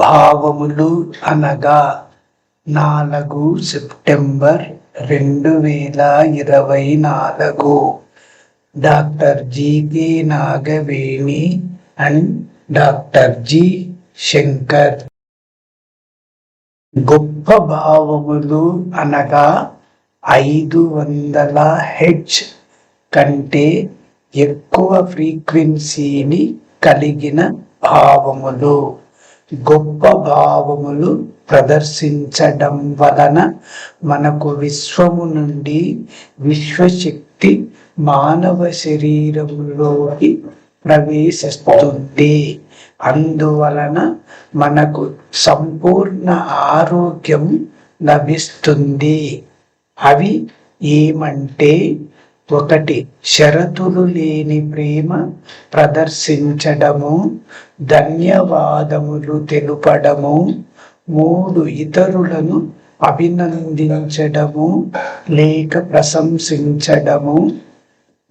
భావములు అనగా నాలుగు సెప్టెంబర్ రెండు వేల ఇరవై నాలుగు. Doctor GK Nagaveni and doctor G Shankar. గొప్ప భావములు అనగా ఐదు వందల హెచ్ కంటే ఎక్కువ ఫ్రీక్వెన్సీని కలిగిన భావములు. గొప్ప భావములు ప్రదర్శించడం వలన మనకు విశ్వము నుండి విశ్వశక్తి మానవ శరీరంలోకి ప్రవేశిస్తుంది. అందువలన మనకు సంపూర్ణ ఆరోగ్యం లభిస్తుంది. అవి ఏమంటే ఒకటి షరతులు లేని ప్రేమ ప్రదర్శించడము ధన్యవాదములు తెలుపడము మూడు ఇతరులను అభినందించడము లేక ప్రశంసించడము.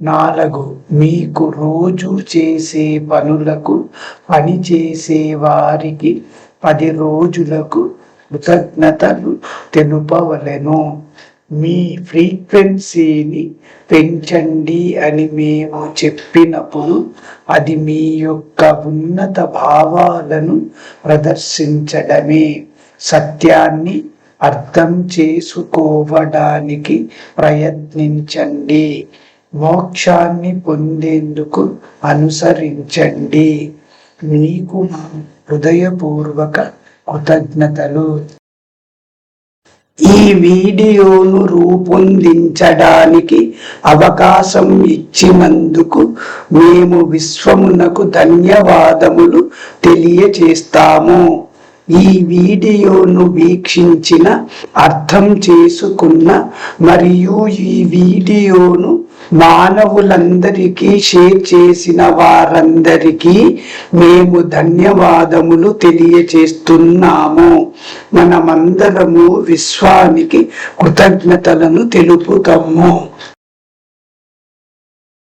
నాలుగు మీకు రోజు చేసే పనులకు పని చేసే వారికి పది రోజులకు కృతజ్ఞతలు తెలుపవలెను. మీ ఫ్రీక్వెన్సీని పెంచండి అని మేము చెప్పినప్పుడు అది మీ యొక్క ఉన్నత భావాలను ప్రదర్శించడమే. సత్యాన్ని అర్థం చేసుకోవడానికి ప్రయత్నించండి. మోక్షాన్ని పొందేందుకు అనుసరించండి. మీకు హృదయపూర్వక కృతజ్ఞతలు. ఈ వీడియోను రూపొందించడానికి అవకాశం ఇచ్చినందుకు మేము విశ్వమునకు ధన్యవాదములు తెలియచేస్తాము. ఈ వీడియోను వీక్షించిన అర్థం చేసుకున్న మరియు ఈ వీడియోను మానవులందరికీ షేర్ చేసిన వారందరికీ మేము ధన్యవాదములు తెలియచేస్తున్నాము. మనమందరము విశ్వానికి కృతజ్ఞతలను తెలుపుతాము.